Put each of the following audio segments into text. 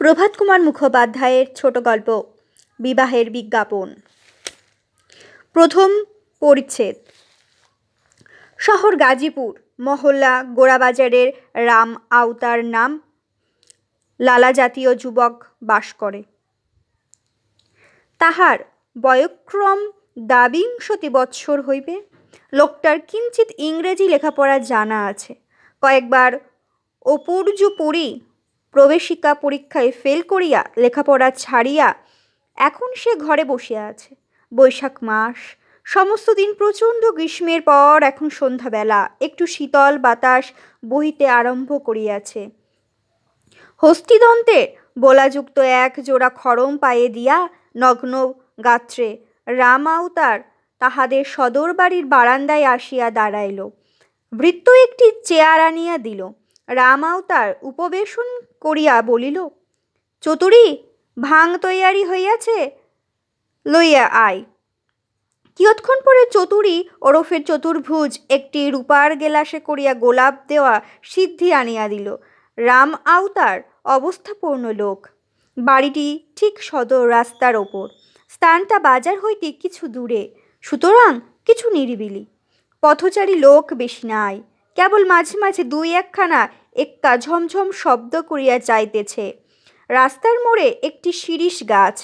প্রভাত কুমার মুখোপাধ্যায়ের ছোট গল্প, বিবাহের বিজ্ঞাপন। প্রথম পরিচ্ছেদ। শহর গাজীপুর, মহল্লা গোড়াবাজারের রাম আওতার নাম, লালা জাতীয় যুবক বাস করে। তাহার বয়ক্রম দ্বাবিংশতি বৎসর হইবে, লোকটার কিঞ্চিত ইংরেজি লেখাপড়া জানা আছে। কয়েকবার অপূর্য পড়ি প্রবেশিকা পরীক্ষায় ফেল করিয়া, লেখাপড়া ছাড়িয়া এখন সে ঘরে বসিয়া আছে। বৈশাখ মাস, সমস্ত দিন প্রচণ্ড গ্রীষ্মের পর এখন সন্ধ্যাবেলা। একটু শীতল বাতাস বহিতে আরম্ভ করিয়াছে। হস্তিদন্তে বোলাযুক্ত এক জোড়া খড়ম পায়ে দিয়া নগ্ন গাত্রে রাম আওতার তাহাদের সদর বাড়ির বারান্দায় আসিয়া দাঁড়াইল। বৃত্ত একটি চেয়ার আনিয়া দিল। রাম আওতার উপবেশন করিয়া বলিল, চতুরি ভাং তৈয়ারি হইয়াছে, লইয়া আয়। কিয়ৎক্ষণ পরে চতুরি ওরফের চতুর্ভুজ একটি রূপার গেলাসে করিয়া গোলাপ দেওয়া সিদ্ধি আনিয়া দিল। রাম আওতার অবস্থাপূর্ণ লোক। বাড়িটি ঠিক সদর রাস্তার ওপর। স্থানটা বাজার হইতে কিছু দূরে। সুতরাং কিছু নিরিবিলি। পথচারী লোক বেশি নাই। কেবল মাঝে মাঝে দুই একখানা এক্কা ঝমঝম শব্দ করিয়া যাইতেছে। রাস্তার মোড়ে একটি শিরিষ গাছ,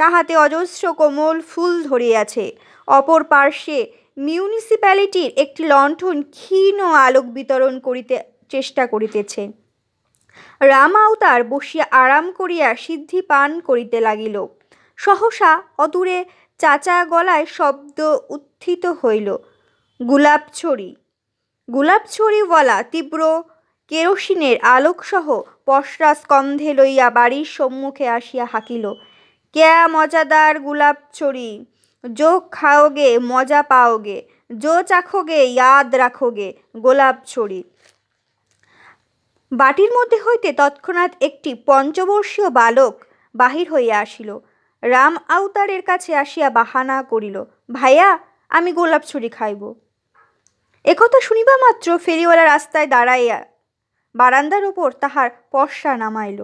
তাহাতে অজস্র কোমল ফুল ধরিয়াছে। অপর পার্শ্বে মিউনিসিপ্যালিটির একটি লণ্ঠন ক্ষীণ আলোক বিতরণ করিতে চেষ্টা করিতেছে। রাম আওতার বসিয়া আরাম করিয়া সিদ্ধি পান করিতে লাগিল। সহসা অদূরে চাচা গলায় শব্দ উত্থিত হইল, গুলাবছড়ি, গুলাবছড়িওয়ালা তীব্র কেরোসিনের আলোকসহ পশরা স্কন্ধে লইয়া বাড়ির সম্মুখে আসিয়া হাঁকিল, ক্যা মজাদার গুলাবছড়ি जो খাওগে, মজা পাওগে जो চাখোগে, ইয়াদ রাখোগে, গোলাপ ছড়ি। বাটির মধ্যে হইতে তৎক্ষণাৎ একটি পঞ্চবর্ষীয় বালক বাহির হইয়া আসিল। রাম আওতারের কাছে আসিয়া বাহানা করিল, ভাইয়া, আমি গোলাপ ছড়ি খাইব। একথা শুনিবা মাত্র ফেরিওয়ালা রাস্তায় দাঁড়াইয়া বারান্দার উপর তাহার পর্ষা নামাইল।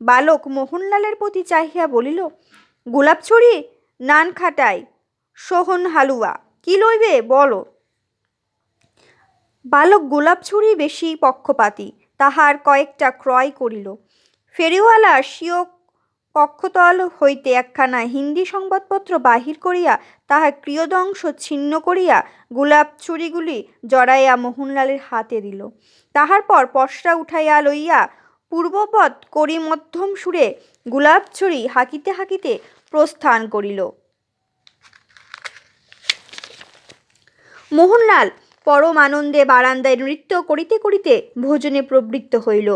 বালক মোহনলালের প্রতি চাহিয়া বলিল, গোলাপ ছড়ি নান খাটাই, সোহন হালুয়া, কি লইবে বলো? বালক গোলাপ ছড়ি বেশি পক্ষপাতী, তাহার কয়েকটা ক্রয় করিল। ফেরিওয়ালা স্বীয় কক্ষতল হইতে একখানা হিন্দি সংবাদপত্র বাহির করিয়া তাহার ক্রিয়দংশ ছিন্ন করিয়া গোলাপ ছুরিগুলি জড়াইয়া মোহনলালের হাতে দিল। তাহার পর পশরা উঠাইয়া লইয়া পূর্বপদ করি মধ্যম সুরে গোলাপ ছড়ি হাঁকিতে হাঁকিতে প্রস্থান করিল। মোহনলাল পরম আনন্দে বারান্দায় নৃত্য করিতে করিতে ভোজনে প্রবৃত্ত হইল।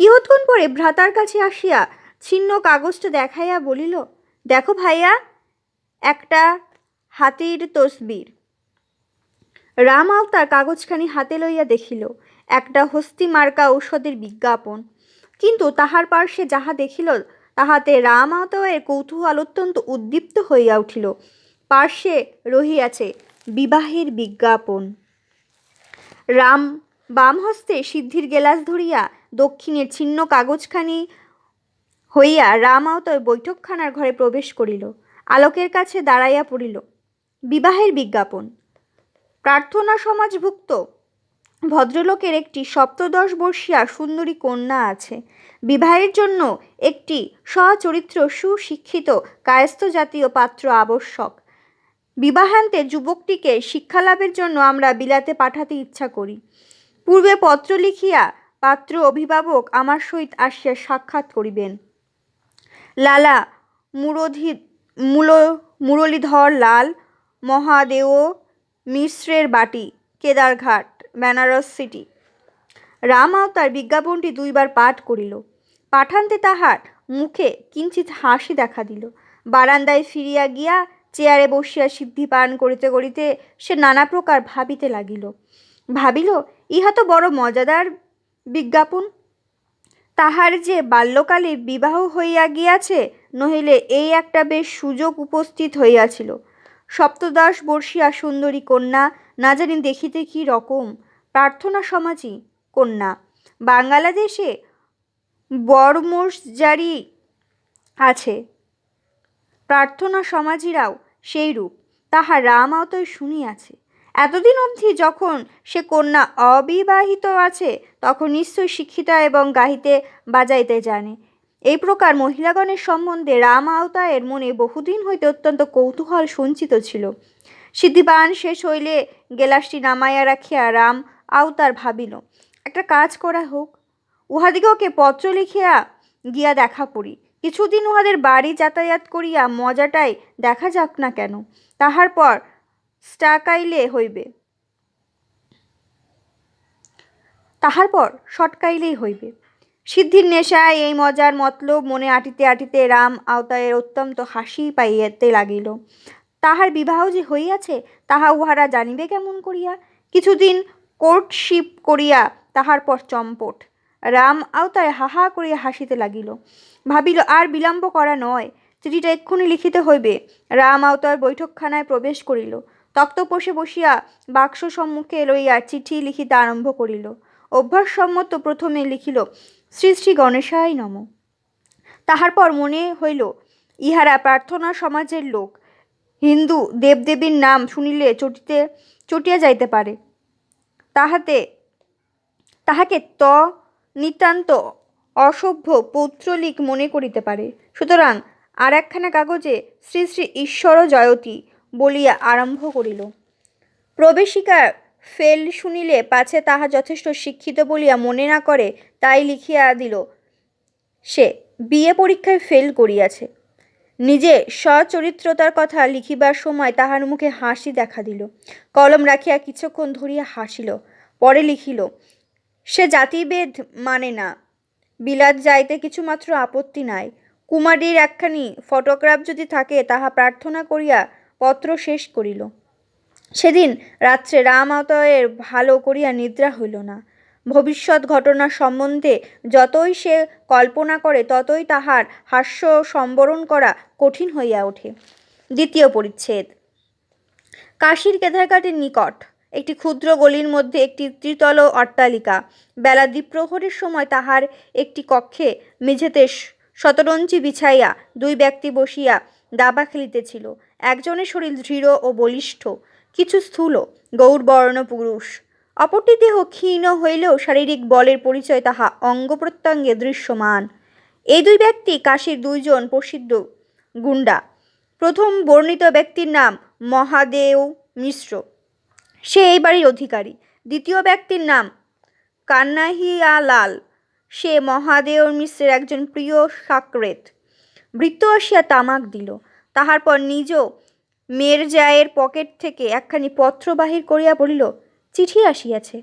কিয়ৎক্ষণ পরে ভ্রাতার কাছে আসিয়া ছিন্ন কাগজটা দেখাইয়া বলিল, দেখো ভাইয়া, একটা হাতির তসবির। রাম আওতার কাগজখানি হাতে লইয়া দেখিল, একটা হস্তি মার্কা ঔষধের বিজ্ঞাপন। কিন্তু তাহার পার্শ্বে যাহা দেখিল, তাহাতে রাম আওতায়ের কৌতূহল অত্যন্ত উদ্দীপ্ত হইয়া উঠিল। পার্শ্বে রহিয়াছে বিবাহের বিজ্ঞাপন। রাম বাম হস্তে সিদ্ধির গেলাস ধরিয়া দক্ষিণের ছিন্ন কাগজখানি হইয়া রাম আওতয় বৈঠকখানার ঘরে প্রবেশ করিল। আলোকের কাছে দাঁড়াইয়া পড়িল। বিবাহের বিজ্ঞাপন। প্রার্থনা সমাজভুক্ত। ভদ্রলোকের একটি সপ্তদশ বর্ষীয়া সুন্দরী কন্যা আছে। বিবাহের জন্য একটি সচরিত্র সুশিক্ষিত কায়স্থ জাতীয় পাত্র আবশ্যক। বিবাহান্তে যুবকটিকে শিক্ষালাভের জন্য আমরা বিলাতে পাঠাতে ইচ্ছা করি। পূর্বে পত্র লিখিয়া পাত্র অভিভাবক আমার সহিত আসিয়া সাক্ষাৎ করিবেন। লালা, মুরধি মূল মুরলীধর লাল, মহাদেও মিশ্রের বাটি, কেদারঘাট, বেনারস সিটি। রাম আওতার বিজ্ঞাপনটি দুইবার পাঠ করিল। পাঠান্তে তাহার মুখে কিঞ্চিত হাসি দেখা দিল। বারান্দায় ফিরিয়া গিয়া চেয়ারে বসিয়া সিদ্ধি পান করিতে করিতে সে নানা প্রকার ভাবিতে লাগিল। ভাবিল, ইহা তো বড় মজাদার বিজ্ঞাপন। তাহার যে বাল্যকালে বিবাহ হইয়া গিয়াছে, নহিলে এই একটা বেশ সুযোগ উপস্থিত হইয়াছিল। সপ্তদশ বর্ষীয়া সুন্দরী কন্যা, না জানি দেখিতে কি রকম? প্রার্থনা সমাজই কন্যা বাংলাদেশে বর্মজারি আছে। প্রার্থনা সমাজীরাও সেই রূপ তাহা রাম আওতায় শুনিয়াছে। এতদিন অবধি যখন সে কন্যা অবিবাহিত আছে, তখন নিশ্চয় শিক্ষিতা এবং গাহিতে বাজাইতে জানে। এই প্রকার মহিলাগণের সম্বন্ধে রাম আওতায়ের মনে বহুদিন হইতে অত্যন্ত কৌতূহল সঞ্চিত ছিল। সিদ্ধিপান শেষ হইলে গেলাসটি নামাইয়া রাখিয়া রাম আওতার ভাবিল, একটা কাজ করা হোক। উহাদিগকে পত্র লিখিয়া গিয়া দেখা করি। কিছুদিন উহাদের বাড়ি যাতায়াত করিয়া মজাটাই দেখা যাক না কেন। তাহার পর স্টাকাইলে হইবে। তাহার পর সটকাইলেই হইবে। সিদ্ধির নেশায় এই মজার মতলব মনে আটিতে আটিতে রাম আওতায়ের অত্যন্ত হাসি পাইয়াতে লাগিল। তাহার বিবাহ যে হইয়াছে, তাহা উহারা জানিবে কেমন করিয়া? কিছুদিন কোর্টশিপ করিয়া তাহার পর চম্পট। রাম আওতায় হাহা করিয়া হাসিতে লাগিল। ভাবিল, আর বিলম্ব করা নয়। চিঠিটা এক্ষুনি লিখিতে হইবে। রাম আওতার বৈঠকখানায় প্রবেশ করিল। তক্তপোষে বসিয়া বাক্স সম্মুখে লইয়া চিঠি লিখিতে আরম্ভ করিল। অভ্যাসসম্মত প্রথমে লিখিল, শ্রী শ্রী গণেশায় নম। তাহার পর মনে হইল, ইহারা প্রার্থনা সমাজের লোক। হিন্দু দেবদেবীর নাম শুনিলে চটিতে, চটিয়া যাইতে পারে। তাহাতে, তাহাকে ত নিতান্ত অসভ্য পৌত্রলিক মনে করিতে পারে। সুতরাং আর একখানা কাগজে শ্রী শ্রী ঈশ্বর জয়তী বলিয়া আরম্ভ করিল। প্রবেশিকা ফেল শুনিলে পাছে তাহা যথেষ্ট শিক্ষিত বলিয়া মনে না করে তাই লিখিয়া দিল, সে বিয়ে পরীক্ষায় ফেল করিয়াছে। নিজে সচরিত্রতার কথা লিখিবার সময় তাহার মুখে হাসি দেখা দিল। কলম রাখিয়া কিছুক্ষণ ধরিয়া হাসিল। পরে লিখিল, সে জাতিভেদ মানে না। বিলাত যাইতে কিছুমাত্র আপত্তি নাই। কুমারীর একখানি ফটোগ্রাফ যদি থাকে তাহা প্রার্থনা করিয়া পত্র শেষ করিল। সেদিন রাত্রে রাম আওতায়ের ভালো করিয়া নিদ্রা হইল না। ভবিষ্যৎ ঘটনা সম্বন্ধে যতই সে কল্পনা করে, ততই তাহার হাস্য সম্বরণ করা কঠিন হইয়া ওঠে। দ্বিতীয় পরিচ্ছেদ। কাশীর কেদারঘাটের নিকট একটি ক্ষুদ্র গলির মধ্যে একটি ত্রিতল অট্টালিকা, বেলা দ্বীপ্রহরের সময় তাহার একটি কক্ষে মেঝেতে শতরঞ্চি বিছাইয়া দুই ব্যক্তি বসিয়া দাবা খেলিতেছিল। একজনের শরীর দৃঢ় ও বলিষ্ঠ, কিছু স্থূল গৌরবর্ণ পুরুষ। অপরটি দেহ ক্ষীণ হইলেও শারীরিক বলের পরিচয় তাহা অঙ্গ প্রত্যঙ্গে দৃশ্যমান। এই দুই ব্যক্তি কাশীর দুইজন প্রসিদ্ধ গুন্ডা প্রথম বর্ণিত ব্যক্তির নাম মহাদেও মিশ্র। সে এই বাড়ির অধিকারী। দ্বিতীয় ব্যক্তির নাম কান্নাহিয়ালাল। সে মহাদেও মিশ্রের একজন প্রিয় সাকরেত। বৃত্ত আসিয়া তামাক দিল। তাহার পর নিজ মেরজায়ের পকেট থেকে একখানি পত্র বাহির করিয়া বলিল, চিঠি আসিয়াছে।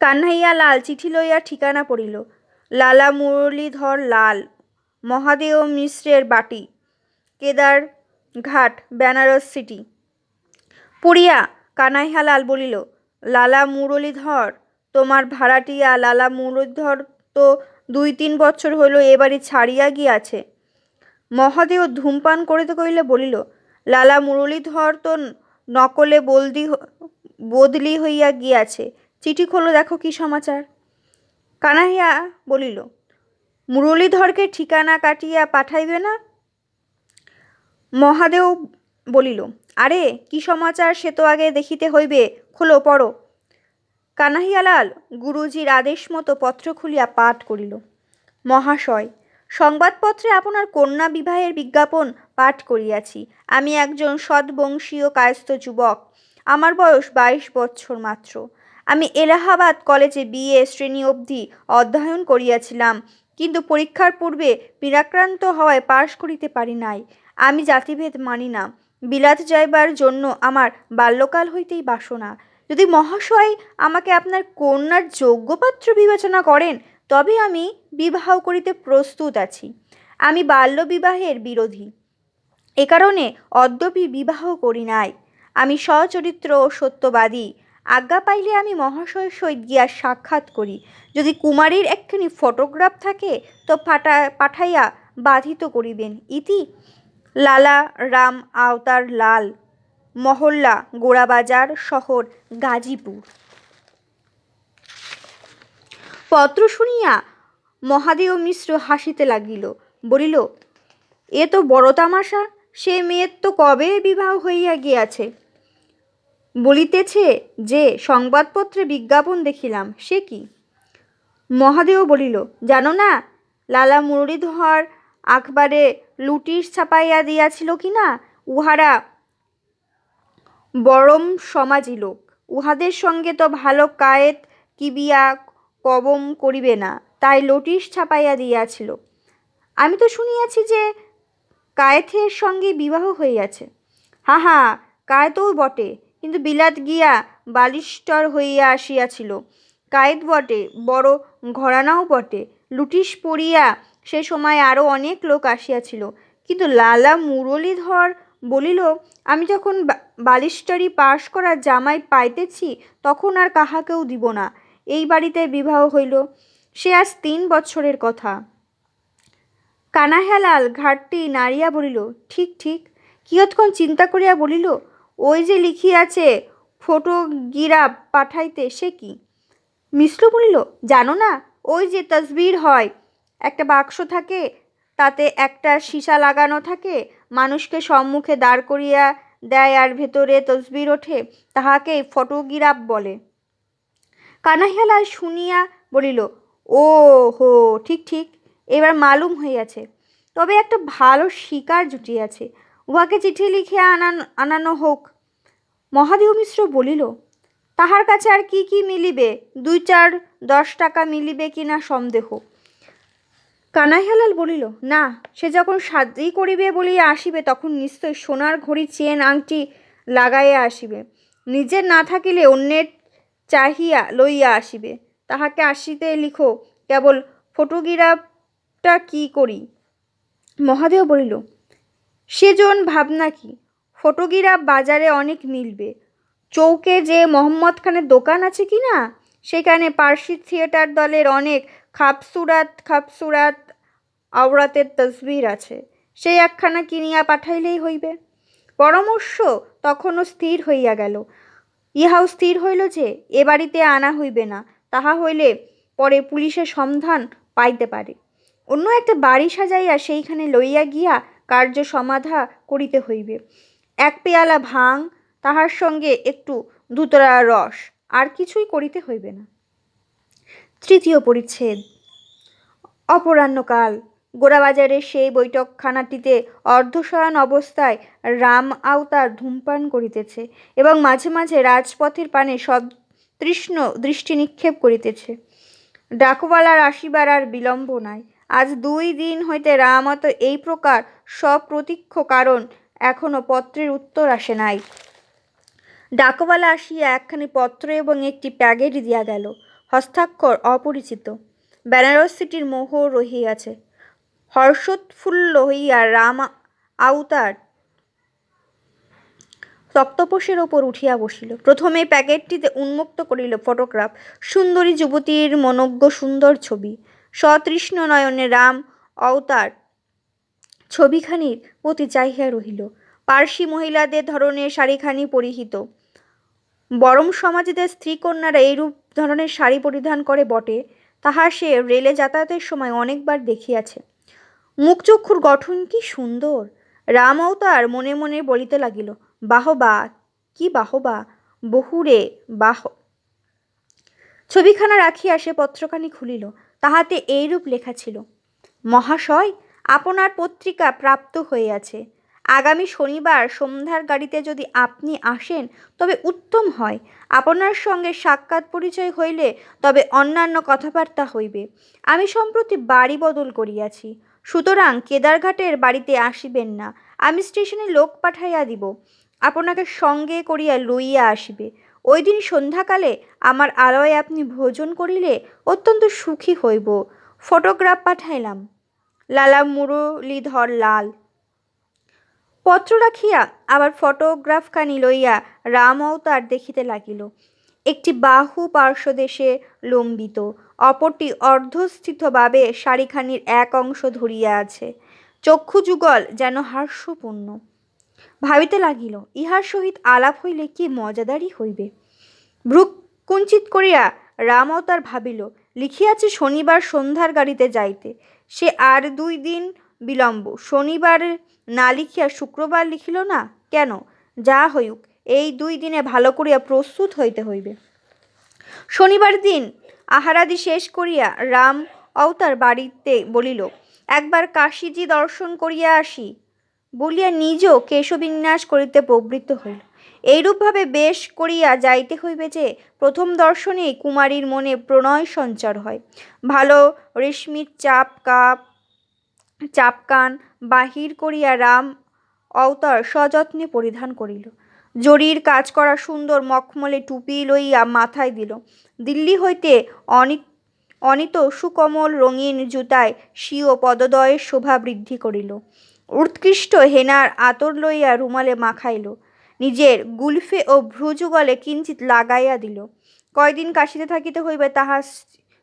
কান্নাইয়া লাল চিঠি লইয়া ঠিকানা পড়িল, লালা মুরলীধর লাল মহাদেও মিশ্রের বাটি, কেদার ঘাট, বেনারস সিটি। পড়িয়া কানাইহালাল বলিল, লালা মুরলীধর, তোমার ভাড়াটিয়া লালা মুরলীধর তো দুই তিন বছর হইল এ বাড়ি ছাড়িয়া গিয়াছে। মহাদেও ধূমপান করিতে করিলে বলিল, লালা মুরলীধর তো নকলে বলদি বদলি হইয়া গিয়াছে। চিঠি খোলো, দেখো কি সমাচার। কানাইয়া বলিল, মুরলীধরকে ঠিকানা কাটিয়া পাঠাইবে না? মহাদেও বলিল, আরে, কি সমাচার সে তো আগে দেখিতে হইবে, খোলো, পড়ো। কানাহিয়ালাল গুরুজির আদেশ মতো পত্র খুলিয়া পাঠ করিল। মহাশয় সংবাদপত্রে আপনার কন্যা বিবাহের বিজ্ঞাপন পাঠ করিয়াছি। আমি একজন সদ্বংশীয় কায়স্থ যুবক। আমার বয়স বাইশ বছর মাত্র। আমি এলাহাবাদ কলেজে বিএ শ্রেণি অবধি অধ্যয়ন করিয়াছিলাম, কিন্তু পরীক্ষার পূর্বে পীড়াক্রান্ত হওয়ায় পাশ করিতে পারি নাই। আমি জাতিভেদ মানি না। বিলাত যাইবার জন্য আমার বাল্যকাল হইতেই বাসনা। যদি মহাশয় আমাকে আপনার কন্যার যোগ্যপাত্র বিবেচনা করেন তবে আমি বিবাহ করিতে প্রস্তুত আছি। আমি বাল্য বিবাহের বিরোধী। এ কারণে অদ্যপি বিবাহ করি নাই। আমি সচরিত্র ও সত্যবাদী। আজ্ঞা পাইলে আমি মহাশয়ের সহিত গিয়া সাক্ষাৎ করি। যদি কুমারীর একখানি ফটোগ্রাফ থাকে, তো পাঠা, পাঠাইয়া বাধিত করিবেন। ইতি লালা রাম আওতার লাল, মহল্লা গোড়াবাজার শহর গাজীপুর। পত্র শুনিয়া মহাদেব মিশ্র হাসিতে লাগিল, বলিল, এ তো বড় তামাশা, সে মেয়ের তো কবে বিবাহ হইয়া গিয়াছে? বলিতেছে যে, সংবাদপত্রে বিজ্ঞাপন দেখিলাম, সে কি? মহাদেব বলিল, জানো না, লালা মুরলীধর আখবারে লুটিস ছাপাইয়া দিয়াছিল কি না? উহারা বরম সমাজী লোক। উহাদের সঙ্গে তো ভালো কায়েত, কিবিয়া কবম করিবে না, তাই লোটিস ছাপাইয়া দিয়াছিল। আমি তো শুনিয়াছি যে কায়েথের সঙ্গে বিবাহ হইয়াছে। হা হা কায়েতও বটে, কিন্তু বিলাত গিয়া বালিষ্টর হইয়া আসিয়াছিল। কায়েত বটে, বড় ঘরানাও বটে। লুটিস পড়িয়া সে সময় আরও অনেক লোক আসিয়াছিল। কিন্তু লালা মুরলীধর বলিল, আমি যখন বালিস্টারি পাশ করা জামাই পাইতেছি, তখন আর কাহাকেও দিব না। এই বাড়িতে বিবাহ হইল। সে আজ তিন বৎসরের কথা। কানাহেলাল ঘাটটি নাড়িয়া বলিল, ঠিক ঠিক। কিয়ৎক্ষণ চিন্তা করিয়া বলিল, ওই যে লিখিয়াছে ফটোগিরাপ পাঠাইতে সে কি? মিশ্র বলিল, জানো না, ওই যে তসবির হয়। একটা বাক্স থাকে, তাতে একটা সীসা লাগানো থাকে। মানুষকে সম্মুখে দাঁড় করিয়া দেয় আর ভেতরে তসবির ওঠে। তাহাকেই ফটোগিরাপ বলে। কানাইয়ালাল শুনিয়া বলিল ও হো ঠিক ঠিক, এবার মালুম হইয়াছে। তবে একটা ভালো শিকার জুটিয়াছে উহাকে চিঠি লিখিয়া আনান, আনানো হোক। মহাদেব মিশ্র বলিল, তাহার কাছে আর কি কি মিলিবে? দুই, চার, দশ টাকা মিলিবে কিনা সন্দেহ। কানাইহালাল বলিল, না, সে যখন সাজি করিবে বলিয়া আসিবে, তখন নিশ্চয় সোনার ঘড়ি, চেন, আংটি লাগাইয়া আসিবে। নিজের না থাকিলে অন্যের চাহিয়া লইয়া আসিবে। তাহাকে আসিতে লিখো, কেবল ফটোগ্রাফটা কি করি? মহাদেব বলিল, সেজন ভাবনা কি? ফটোগ্রাফ বাজারে অনেক মিলবে। চৌকে যে মোহাম্মদ খানের দোকান আছে কি না, সেখানে পার্সি থিয়েটার দলের অনেক খাপসুরাত খাপসুরাত আওরাতের তসবির আছে। সেই একখানা কিনিয়া পাঠাইলেই হইবে। পরামর্শ তখনও স্থির হইয়া গেল। ইহাও স্থির হইল যে, এ বাড়িতে আনা হইবে না, তাহা হইলে পরে পুলিশের সন্ধান পাইতে পারে। অন্য একটা বাড়ি সাজাইয়া সেইখানে লইয়া গিয়া কার্য সমাধা করিতে হইবে। এক পেয়ালা ভাং, তাহার সঙ্গে একটু ধুতরা রস, আর কিছুই করিতে হইবে না। তৃতীয় পরিচ্ছেদ, অপরাহ্নকাল গোড়াবাজারের সেই বৈঠকখানাটিতে অর্ধশয়ন অবস্থায় রাম আওতার ধূমপান করিতেছে এবং মাঝে মাঝে রাজপথের পানে সব তৃষ্ণ দৃষ্টি নিক্ষেপ করিতেছে। ডাকওয়ালার আসিবার আর বিলম্ব নাই। আজ দুই দিন হইতে রাম রামত এই প্রকার সপ্রতীক্ষ কারণ এখনও পত্রের উত্তর আসে নাই। ডাকওয়ালা আসিয়া একখানি পত্র এবং একটি প্যাকেট দিয়া গেল। হস্তাক্ষর অপরিচিত। বেনারস সিটির মোহর রহিয়াছে। হর্ষোৎফুল্ল হইয়া রাম আউতার তক্তপোষের ওপর উঠিয়া বসিল। প্রথমে প্যাকেটটিতে উন্মুক্ত করিল ফটোগ্রাফ। সুন্দরী যুবতীর মনজ্ঞ সুন্দর ছবি। সতৃষ্ণ নয়নে রাম অবতার ছবিখানির প্রতি চাহিয়া রহিল। পার্সি মহিলাদের ধরনের শাড়িখানি পরিহিত। বরম সমাজেদের স্ত্রীকন্যারা এইরূপ ধরনের শাড়ি পরিধান করে বটে। তাহা সে রেলে যাতায়াতের সময় অনেকবার দেখিয়াছে। মুখচক্ষুর গঠন কি সুন্দর। রাম অবতার মনে মনে বলিতে লাগিল, বাহবা, কি বাহবা, বহুরে, বাহ ছবিখানা রাখিয়া সে পত্রখানি খুলিল, তাহাতে এইরূপ লেখা ছিল, মহাশয়, আপনার পত্রিকা প্রাপ্ত হইয়াছে আগামী শনিবার সন্ধ্যার গাড়িতে যদি আপনি আসেন, তবে উত্তম হয়। আপনার সঙ্গে সাক্ষাৎ পরিচয় হইলে তবে অন্যান্য কথাবার্তা হইবে। আমি সম্প্রতি বাড়ি বদল করিয়াছি। সুতরাং কেদারঘাটের বাড়িতে আসিবেন না। আমি স্টেশনে লোক পাঠাইয়া দিব। আপনাকে সঙ্গে করিয়া লইয়া আসিবে। ওই দিন সন্ধ্যাকালে আমার আলয়ে আপনি ভোজন করিলে অত্যন্ত সুখী হইব। ফটোগ্রাফ পাঠাইলাম। লালা মুরলীধর লাল। পত্র রাখিয়া আবার ফটোগ্রাফখানি লইয়া রাম অবতার দেখিতে লাগিল। একটি বাহু পার্শ্বদেশে লম্বিত, অপরটি অর্ধস্থিতভাবে শাড়িখানির এক অংশ ধরিয়া আছে। চক্ষু যুগল যেন হাস্যপূর্ণ। ভাবিতে লাগিল, ইহার সহিত আলাপ হইলে কি মজাদারই হইবে। ভ্রুক কুঞ্চিত করিয়া রাম অবতার ভাবিল, লিখিয়াছে শনিবার সন্ধ্যার গাড়িতে যাইতে। সে আর দুই দিন বিলম্ব, শনিবার না লিখিয়া শুক্রবার লিখিল না? কেন? যা হইউক। এই দুই দিনে ভালো করিয়া প্রস্তুত হইতে হইবে। শনিবার দিন আহারাদি শেষ করিয়া রাম অবতার বাড়িতে বলিল, একবার কাশীজি দর্শন করিয়া আসি। বলিয়া নিজও কেশবিন্যাস করিতে প্রবৃত্ত হইল। এইরূপভাবে বেশ করিয়া যাইতে হইবে যে, প্রথম দর্শনেই কুমারীর মনে প্রণয় সঞ্চার হয়। ভালো রেশমির চাপ কাপ চাপকান বাহির করিয়া রাম অবতার সযত্নে পরিধান করিল। জরির কাজ করা সুন্দর মখমলে টুপি লইয়া মাথায় দিল। দিল্লি হইতে অনিত অনিত সুকমল রঙিন জুতায় স্বীয় পদদয়ের শোভা বৃদ্ধি করিল। উৎকৃষ্ট হেনার আতর লইয়া রুমালে মাখাইল। নিজের গুলফে ও ভ্রুযুগলে কিঞ্চিত লাগাইয়া দিল। কয়দিন কাশিতে থাকিতে হইবে তাহার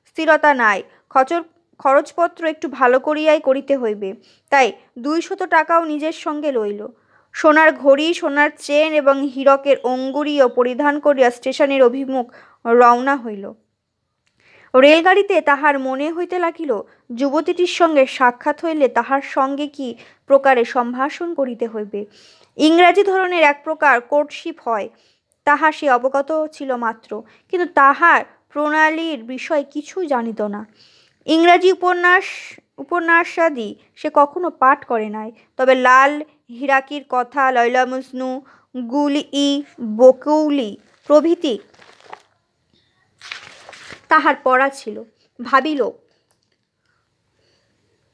স্থিরতা নাই। খচর, খরচপত্র একটু ভালো করিয়াই করিতে হইবে। তাই দুইশত টাকাও নিজের সঙ্গে লইল। সোনার ঘড়ি, সোনার চেন এবং হীরকের অঙ্গুরীও পরিধান করিয়া স্টেশনের অভিমুখ রওনা হইল। রেলগাড়িতে তাহার মনে হইতে লাগিল, যুবতীটির সঙ্গে সাক্ষাৎ হইলে তাহার সঙ্গে কি প্রকারে সম্ভাষণ করিতে হইবে। ইংরাজি ধরনের এক প্রকার কোর্টশিপ হয়, তাহা সে অবগত ছিল মাত্র, কিন্তু তাহার প্রণালীর বিষয় কিছু জানিত না। ইংরাজি উপন্যাস উপন্যাসাদি সে কখনো পাঠ করে নাই। তবে লাল হিরাকির কথা লয়লা মজনু গুলি ই বকৌলি প্রভৃতি তাহার পড়া ছিল। ভাবিল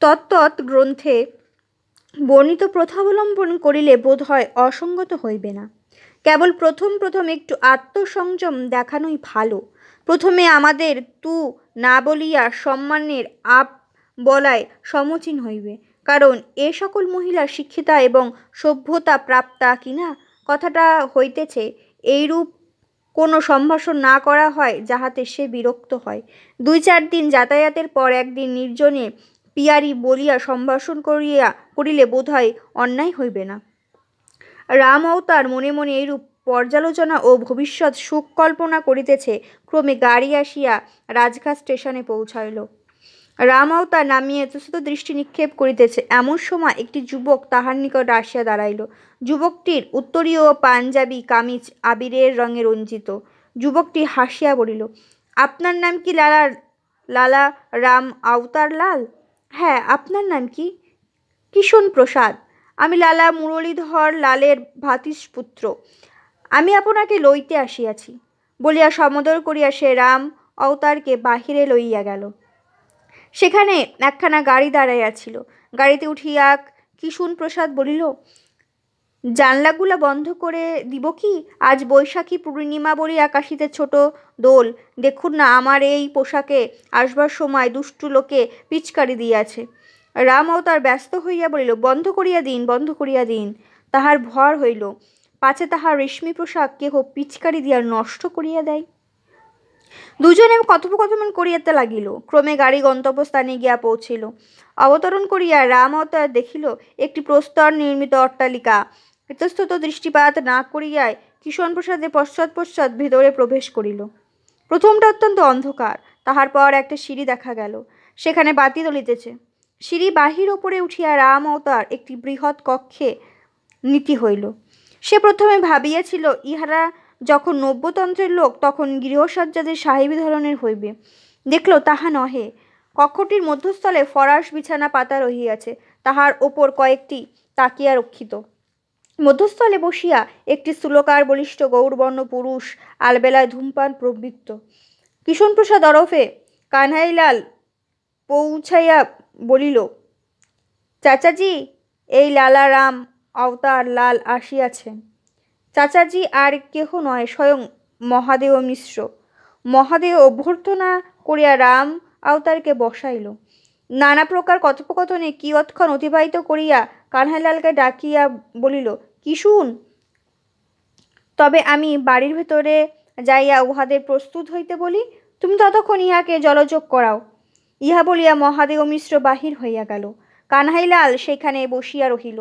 তত্তৎ গ্রন্থে বর্ণিত প্রথাবলম্বন করিলে বোধ হয় অসঙ্গত হইবে না। কেবল প্রথম প্রথম একটু আত্মসংযম দেখানোই ভালো। প্রথমে আমাদের তু না বলিয়া সম্মানের আপ বলায় সমচীন হইবে। কারণ এ সকল মহিলা শিক্ষিতা এবং সভ্যতা প্রাপ্তা কিনা কথাটা হইতেছে, এইরূপ কোনো সম্ভাষণ না করা হয় যাহাতে সে বিরক্ত হয়। দুই চার দিন যাতায়াতের পর একদিন নির্জনে পিয়ারি বলিয়া সম্ভাষণ করিয়া, করিলে বোধ হয় অন্যায় হইবে না। রাম অবতার মনে মনে এইরূপ পর্যালোচনা ও ভবিষ্যৎ সুখ কল্পনা করিতেছে, ক্রমে গাড়ি আসিয়া রাজঘাট স্টেশনে পৌঁছাইল। রাম অবতার নামিয়ে এতশত দৃষ্টি নিক্ষেপ করিতেছে। এমন সময় একটি যুবক তাহার নিকট আসিয়া দাঁড়াইল। যুবকটির উত্তরীয় পাঞ্জাবি কামিজ আবিরের রঙে রঞ্জিত। যুবকটি হাসিয়া বলিল, আপনার নাম কি লালা লালা রাম আওতার লাল? হ্যাঁ আপনার নাম কি? কিষণ প্রসাদ। আমি লালা মুরলীধর লালের ভাতিসপুত্র আমি আপনাকে লইতে আসিয়াছি। বলিয়া সমদর করিয়া সে রাম অবতারকে বাহিরে লইয়া গেল। সেখানে একখানা গাড়ি দাঁড়াইয়াছিল গাড়িতে উঠিয়া কিশুন প্রসাদ বলিল, জানলাগুলা বন্ধ করে দিব কি? আজ বৈশাখী পূর্ণিমা বলি আকাশিতে ছোট দোল। দেখুন না, আমার এই পোশাকে আসবার সময় দুষ্টু লোকে পিচকারি দিয়াছে রাম তার ব্যস্ত হইয়া বলিল, বন্ধ করিয়া দিন, বন্ধ করিয়া দিন। তাহার ভর হইল। পাছে তাহার রেশমি পোশাক কেহ পিচকারি দিয়া নষ্ট করিয়া দেয়? দুজনে কথোপকথন করিয়াতে লাগিল। ক্রমে গাড়ি গন্তব্যস্থানে গিয়া পৌঁছিল। অবতরণ করিয়া রাম অবতার দেখিল, একটি প্রস্তর নির্মিত অট্টালিকা। ইতস্তত দৃষ্টিপাত না করিয়াই কিষণ প্রসাদের পশ্চাৎ পশ্চাৎ ভিতরে প্রবেশ করিল। প্রথমটা অত্যন্ত অন্ধকার, তাহার পর একটা সিঁড়ি দেখা গেল, সেখানে বাতি দলিতেছে সিঁড়ি বাহির ওপরে উঠিয়া রাম অবতার একটি বৃহৎ কক্ষে নীতি হইল। সে প্রথমে ভাবিয়াছিল, ইহারা যখন নব্যতন্ত্রের লোক, তখন গৃহসজ্জাদের সাহেবী ধরনের হইবে। দেখল, তাহা নহে। কক্ষটির মধ্যস্থলে ফরাস বিছানা পাতা রহিয়াছে। তাহার ওপর কয়েকটি তাকিয়া রক্ষিত। মধ্যস্থলে বসিয়া একটি স্থূলকার বলিষ্ঠ গৌরবর্ণ পুরুষ আলবেলায় ধূমপান প্রবৃত্ত। কিষণপ্রসাদ ওরফে কানহাইলাল পৌঁছাইয়া বলিল, চাচাজি, এই লালারাম অবতার লাল আসিয়াছেন চাচাজি আর কেহ নয়, স্বয়ং মহাদেব মিশ্র। মহাদেব অভ্যর্থনা করিয়া রাম আওতারকে বসাইল। নানা প্রকার কথোপকথনে কিয়ৎক্ষণ অতিবাহিত করিয়া কানহাইলালকে ডাকিয়া বলিল, কি শুন? তবে আমি বাড়ির ভেতরে যাইয়া উহাদের প্রস্তুত হইতে বলি, তুমি ততক্ষণ ইহাকে জলযোগ করাও। ইহা বলিয়া মহাদেব মিশ্র বাহির হইয়া গেল। কানহাইলাল সেখানে বসিয়া রহিল।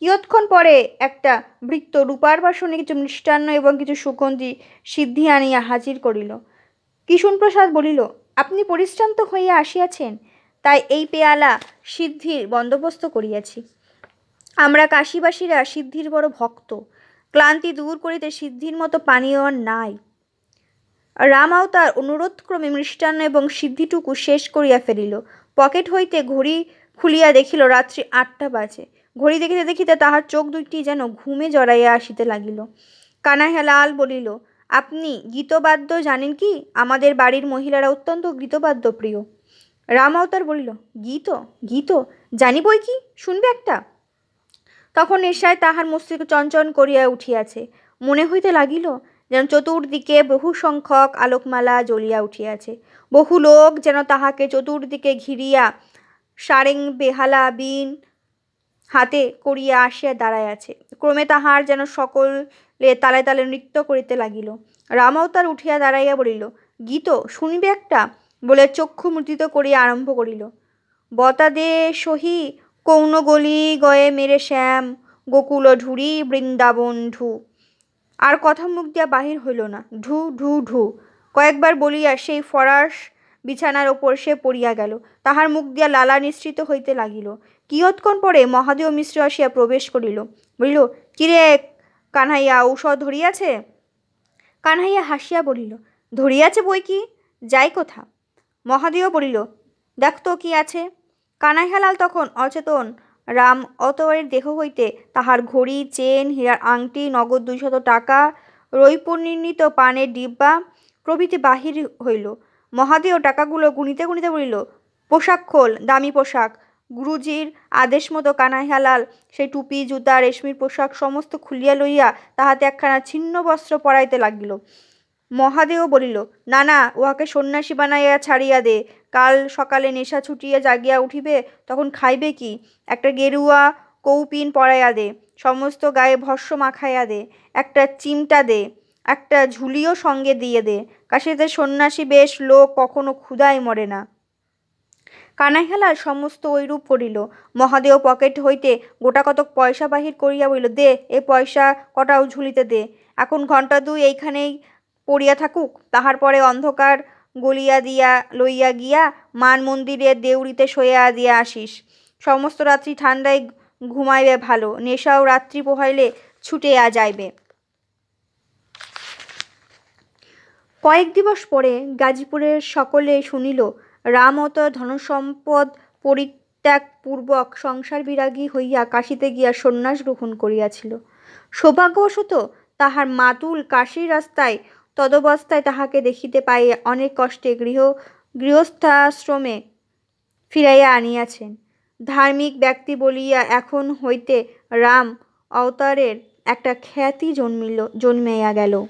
কিয়ৎক্ষণ পরে একটা বৃত্ত রূপার বাসনে কিছু মিষ্টান্ন এবং কিছু সুগন্ধি সিদ্ধি আনিয়া হাজির করিল। কিশুনপ্রসাদ বলিল, আপনি পরিশ্রান্ত হইয়া আসিয়াছেন, তাই এই পেয়ালা সিদ্ধির বন্দোবস্ত করিয়াছি। আমরা কাশীবাসীরা সিদ্ধির বড় ভক্ত, ক্লান্তি দূর করিতে সিদ্ধির মতো পানীয় আর নাই। রাম আওতার অনুরোধক্রমে মিষ্টান্ন এবং সিদ্ধিটুকু শেষ করিয়া ফেলিল। পকেট হইতে ঘড়ি খুলিয়া দেখিল, রাত্রি আটটা বাজে। ঘড়ি দেখিতে দেখিতে তাহার চোখ দুইটি যেন ঘুমে জড়াইয়া আসিতে লাগিল। কানাইয়ালাল বলিল, আপনি গীতবাদ্য জানেন কি? আমাদের বাড়ির মহিলারা অত্যন্ত গীতবাদ্য প্রিয় রাম আওতার বলিল, গীত? গীত? জানি বই কি? শুনবে একটা? তখন নেশায় তাহার মস্তিষ্ক চঞ্চন করিয়া উঠিয়াছে। মনে হইতে লাগিল যেন চতুর্দিকে বহু সংখ্যক আলোকমালা জ্বলিয়া উঠিয়াছে। বহু লোক যেন তাহাকে চতুর্দিকে ঘিরিয়া সারেং বেহালা বিন হাতে করিয়া আসিয়া দাঁড়াইয়াছে ক্রমে তাহার যেন সকলে তালে তালে নৃত্য করিতে লাগিল। রামাবতার উঠিয়া দাঁড়াইয়া বলিল, গীত, শুনিবে একটা? বলে চক্ষু মুদ্রিত করিয়া আরম্ভ করিল। বতা দে সহি কৌন গলি গয়ে মেরে শ্যাম, গোকুল ঢুরি বৃন্দাবন ঢু। আর কথা মুখ দিয়া বাহির হইল না। ঢু ঢু ঢু। কয়েকবার বলিয়া সেই ফরাস বিছানার ওপর সে পড়িয়া গেল। তাহার মুখ দিয়া লালা নিঃসৃত হইতে লাগিল। কিয়ৎক্ষণ পরে মহাদেব মিশ্র আসিয়া প্রবেশ করিল। বলিল, কিরে কানহাইয়া, ঔষধ ধরিয়াছে? কানহাইয়া হাসিয়া বলিল, ধরিয়াছে বই কি? যাই কোথা। মহাদেব বলিল, দেখ তো কি আছে। কানাইহালাল তখন অচেতন। রাম অতবারের দেহ হইতে তাহার ঘড়ি, চেন, হীরার আংটি, নগদ দুইশত টাকা রৈপুর পানের ডিব্বা প্রভৃতি বাহির হইল। মহাদেও টাকাগুলো গুনিতে গুনিতে বলিল, পোশাক খোল, দামি পোশাক। গুরুজির আদেশ মতো কানাইহালাল সেই টুপি, জুতা রেশমির পোশাক সমস্ত খুলিয়া লইয়া তাহাতে একখানা ছিন্ন বস্ত্র পরাইতে লাগিল। মহাদেও বলিল না না উহাকে সন্ন্যাসী বানাইয়া ছাড়িয়া দে। কাল সকালে নেশা ছুটিয়া জাগিয়া উঠিবে, তখন খাইবে কি? একটা গেরুয়া কৌপিন পরাইয়া দে, সমস্ত গায়ে ভস্য মাখাইয়া দে, একটা চিমটা দে, একটা ঝুলিও সঙ্গে দিয়ে দে। কাশিতে সন্ন্যাসী বেশ লোক কখনো ক্ষুধায় মরে না। কানাইহালাল সমস্ত ঐরূপ করিল মহাদেও পকেট হইতে গোটা কতক পয়সা বাহির করিয়া বলিল, দে, এ পয়সা কটাও ঝুলিতে দে। এখন ঘণ্টা দুই এইখানেই পড়িয়া থাকুক তাহার পরে অন্ধকার গলিয়া দিয়া লইয়া গিয়া মান মন্দিরের দেউড়িতে শোয়া দিয়া আসিস। সমস্ত রাত্রি ঠান্ডায় ঘুমাইবে ভালো, নেশাও রাত্রি পোহাইলে ছুটিয়া যাইবে। কয়েক দিবস পরে গাজীপুরের সকলে শুনিল রামত ধনসম্পদ পরিত্যাগপূর্বক সংসার বিরাগী হইয়া কাশীতে গিয়া সন্ন্যাস গ্রহণ করিয়াছিল। সৌভাগ্যবশত তাহার মাতুল কাশীর রাস্তায় তদবস্থায় তাহাকে দেখিতে পাইয়া অনেক কষ্টে গৃহ, গৃহস্থাশ্রমে ফিরাইয়া আনিয়াছেন। ধার্মিক ব্যক্তি বলিয়া এখন হইতে রাম অবতারের একটা খ্যাতি জন্মিল, জন্মাইয়া গেল।